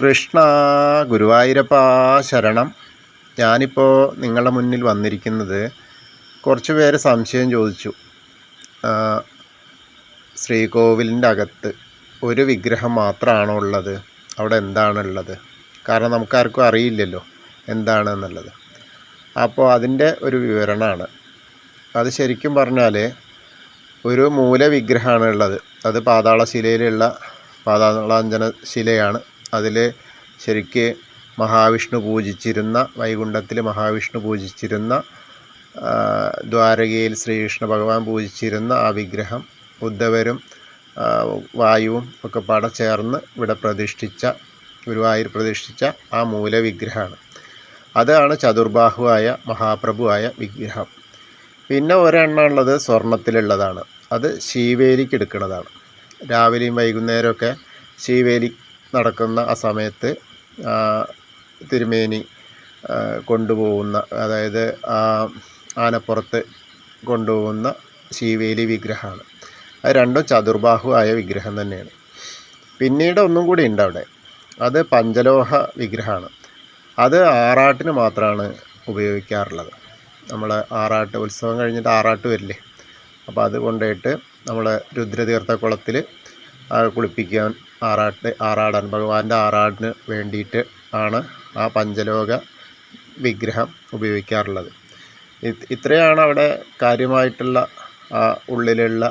കൃഷ്ണ ഗുരുവായൂരപ്പ ശരണം. ഞാനിപ്പോൾ നിങ്ങളുടെ മുന്നിൽ വന്നിരിക്കുന്നത് കുറച്ച് പേര് സംശയം ചോദിച്ചു. ശ്രീകോവിലിന്റെ അകത്ത് ഒരു വിഗ്രഹം മാത്രമാണോ ഉള്ളത്? അവിടെ എന്താണുള്ളത് കാരണം നമുക്കാർക്കും അറിയില്ലല്ലോ എന്താണെന്നുള്ളത് അപ്പോൾ അതിന്റെ ഒരു വിവരണമാണ്. അത് ശരിക്കും പറഞ്ഞാൽ ഒരു മൂലവിഗ്രഹമാണ് ഉള്ളത്. അത് പാതാളശിലയിലുള്ള പാതാളാഞ്ജന ശിലയാണ് അതിൽ ശരിക്ക് മഹാവിഷ്ണു പൂജിച്ചിരുന്ന വൈകുണ്ഠത്തിൽ മഹാവിഷ്ണു പൂജിച്ചിരുന്ന ദ്വാരകയിൽ ശ്രീകൃഷ്ണ ഭഗവാൻ പൂജിച്ചിരുന്ന ആ വിഗ്രഹം ഉദ്ധവരും വായുവും ഒക്കെ പാടെ ചേർന്ന് ഇവിടെ പ്രതിഷ്ഠിച്ച ഗുരുവായൂർ പ്രതിഷ്ഠിച്ച ആ മൂലവിഗ്രഹമാണ്. അതാണ് ചതുർബാഹുവായ മഹാപ്രഭുവായ വിഗ്രഹം. പിന്നെ ഒരെണ്ണമുള്ളത് സ്വർണത്തിലുള്ളതാണ്. അത് ശീവേലിക്ക് എടുക്കുന്നതാണ്. രാവിലെയും വൈകുന്നേരമൊക്കെ ശീവേലി നടക്കുന്ന ആ സമയത്ത് തിരുമേനി കൊണ്ടുപോകുന്ന അതായത് ആനപ്പുറത്ത് കൊണ്ടുപോകുന്ന ശീവേലി വിഗ്രഹമാണ്. അത് രണ്ടും ചതുർബാഹുവായ വിഗ്രഹം തന്നെയാണ്. പിന്നീട് ഒന്നും കൂടി ഉണ്ട് അവിടെ. അത് പഞ്ചലോഹ വിഗ്രഹമാണ്. അത് ആറാട്ടിന് മാത്രമാണ് ഉപയോഗിക്കാറുള്ളത്. നമ്മൾ ആറാട്ട് ഉത്സവം കഴിഞ്ഞിട്ട് ആറാട്ട് വരില്ലേ? അപ്പോൾ അത് കൊണ്ടുപോയിട്ട് നമ്മൾ രുദ്രതീർത്ഥക്കുളത്തിൽ കുളിപ്പിക്കാൻ ആറാട്ട് ആറാടാൻ ഭഗവാന്റെ ആറാടിന് വേണ്ടിയിട്ട് ആണ് ആ പഞ്ചലോക വിഗ്രഹം ഉപയോഗിക്കാറുള്ളത്. ഇത് ഇത്രയാണ് അവിടെ കാര്യമായിട്ടുള്ള ആ ഉള്ളിലുള്ള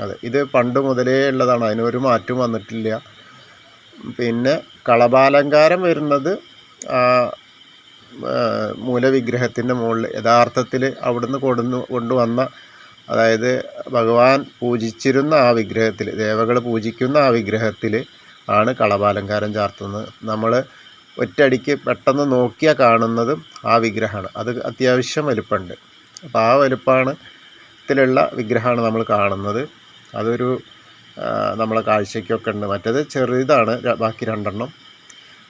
അത്. ഇത് പണ്ട് മുതലേ ഉള്ളതാണ്. അതിനൊരു മാറ്റം വന്നിട്ടില്ല. പിന്നെ കളഭാലങ്കാരം വരുന്നത് മൂലവിഗ്രഹത്തിന്റെ മുകളിൽ യഥാർത്ഥത്തിൽ അവിടുന്ന് കൊടുന്നു കൊണ്ടുവന്ന അതായത് ഭഗവാൻ പൂജിച്ചിരുന്ന ആ വിഗ്രഹത്തിൽ ദേവകൾ പൂജിക്കുന്ന ആ വിഗ്രഹത്തിൽ ആണ് കളഭാലങ്കാരം ചാർത്തുന്നത്. നമ്മൾ ഒറ്റയടിക്ക് പെട്ടെന്ന് നോക്കിയാൽ കാണുന്നതും ആ വിഗ്രഹമാണ്. അത് അത്യാവശ്യം വലുപ്പമുണ്ട്. അപ്പോൾ ആ വലുപ്പമാണ് ത്തിലുള്ള വിഗ്രഹമാണ് നമ്മൾ കാണുന്നത്. അതൊരു നമ്മളെ കാഴ്ചയ്ക്കൊക്കെ ഉണ്ട്. മറ്റേത് ചെറുതാണ് ബാക്കി രണ്ടെണ്ണം.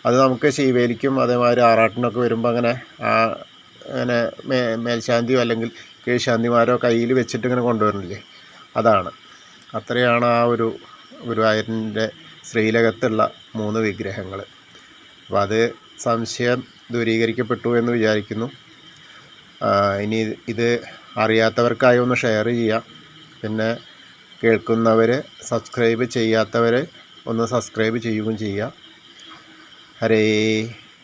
അത് നമുക്ക് ശീവേലിക്കും അതേമാതിരി ആറാട്ടിനൊക്കെ വരുമ്പോൾ അങ്ങനെ ആ അങ്ങനെ മേ മേൽശാന്തിയോ അല്ലെങ്കിൽ കീഴ്ശാന്തിമാരോ കയ്യിൽ വെച്ചിട്ട് ഇങ്ങനെ കൊണ്ടുവരുന്നില്ലേ? അതാണ്. അത്രയാണ് ആ ഒരു ഗുരുവായൂരിന്റെ ശ്രീലകത്തുള്ള മൂന്ന് വിഗ്രഹങ്ങൾ. അപ്പോൾ അത് സംശയം ദൂരീകരിക്കപ്പെട്ടു എന്ന് വിചാരിക്കുന്നു. ഇനി ഇത് അറിയാത്തവർക്കായി ഒന്ന് ഷെയർ ചെയ്യാം പിന്നെ കേൾക്കുന്നവർ സബ്സ്ക്രൈബ് ചെയ്യാത്തവർ ഒന്ന് സബ്സ്ക്രൈബ് ചെയ്യുകയും ചെയ്യുക. ഹരേ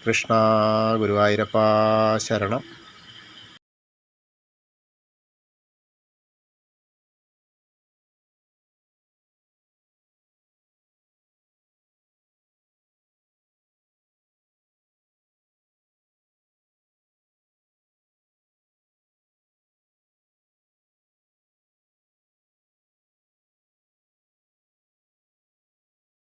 കൃഷ്ണ ഗുരുവായൂരപ്പ ശരണം.